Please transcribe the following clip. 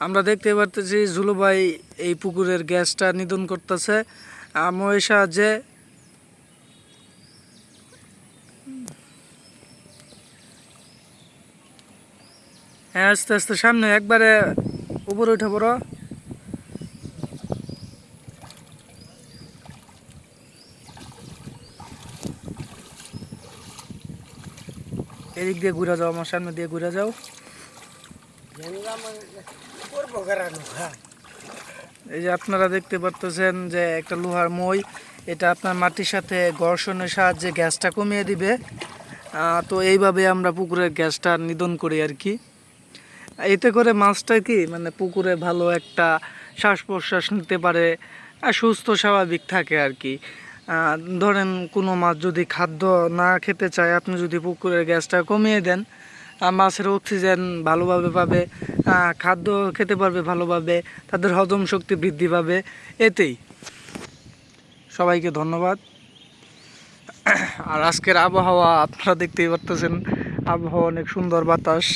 আমরা দেখতে পারতেছি জুলু ভাই এই পুকুরের গ্যাসটা নিধন করতেছে। মই সাহায্যে হ্যাঁ আস্তে আস্তে সামনে, একবারে উপরে উঠে পড়ো। এদিক দিয়ে ঘুরে যাও, আমার সামনে দিয়ে ঘুরে যাও। এই যে আপনারা দেখতে পারতেছেন যে একটা লোহার মই, এটা আপনার মাটির সাথে ঘর্ষণের সাহায্যে গ্যাসটা কমিয়ে দিবে। তো এইভাবে আমরা পুকুরের গ্যাসটা নিধন করি আর কি। এতে করে মাছটা কি মানে পুকুরে ভালো একটা শ্বাস প্রশ্বাস নিতে পারে আর সুস্থ স্বাভাবিক থাকে আর কি। ধরেন কোনো মাছ যদি খাদ্য না খেতে চায়, আপনি যদি পুকুরের গ্যাসটা কমিয়ে দেন মাছের অক্সিজেন ভালোভাবে পাবে খাদ্য খেতে পারবে ভালোভাবে, তাদের হজম শক্তি বৃদ্ধি পাবে, এতেই। সবাইকে ধন্যবাদ। আর আজকের আবহাওয়া, আপনারা দেখতেই পারতেছেন, আবহাওয়া অনেক সুন্দর বাতাস।